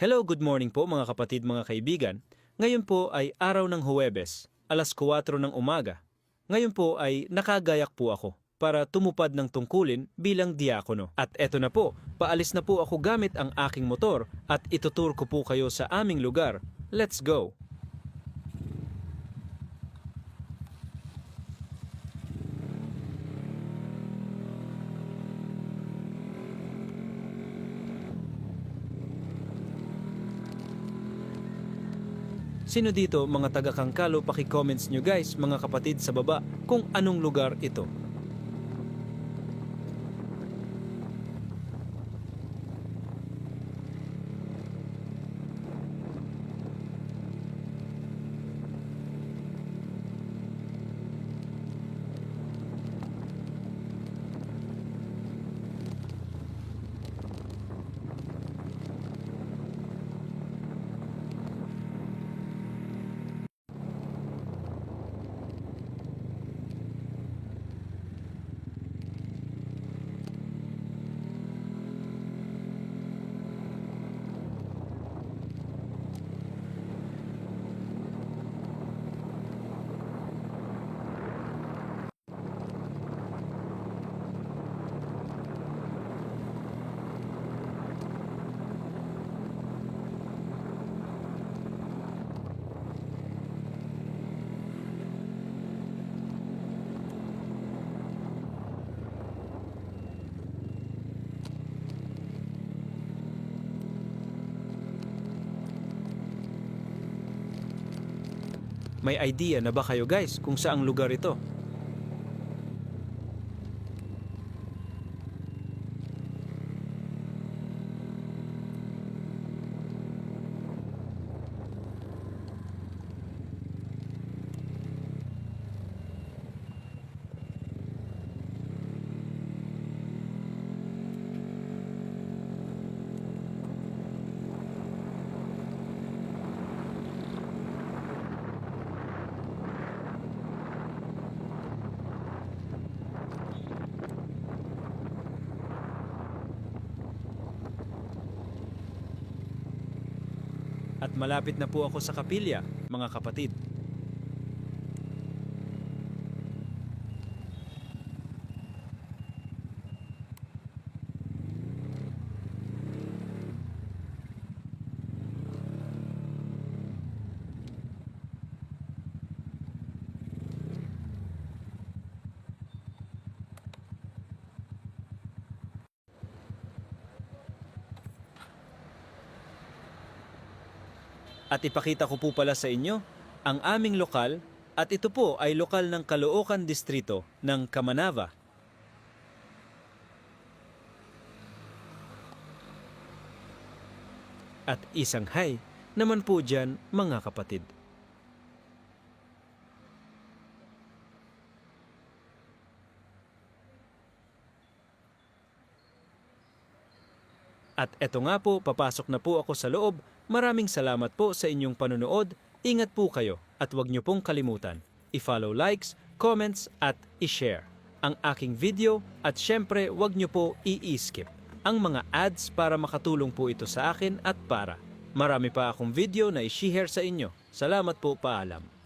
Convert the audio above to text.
Hello, good morning po mga kapatid, mga kaibigan. Ngayon po ay araw ng Huwebes, alas 4 ng umaga. Ngayon po ay nakagayak po ako para tumupad ng tungkulin bilang diakono. At eto na po, paalis na po ako gamit ang aking motor at itutur ko po kayo sa aming lugar. Let's go! Sino dito mga taga Kangkalo paki-comments nyo guys mga kapatid sa baba kung anong lugar ito. May idea na ba kayo guys kung saang lugar ito? At malapit na po ako sa kapilya, mga kapatid. At ipakita ko po pala sa inyo ang aming lokal at ito po ay lokal ng Caloocan Distrito ng Kamanava. At isang hay naman po dyan mga kapatid. At eto nga po, papasok na po ako sa loob. Maraming salamat po sa inyong panonood. Ingat po kayo at huwag niyo pong kalimutan. I-follow likes, comments at i-share ang aking video at syempre huwag niyo po i-skip ang mga ads para makatulong po ito sa akin at para. Marami pa akong video na i-share sa inyo. Salamat po paalam.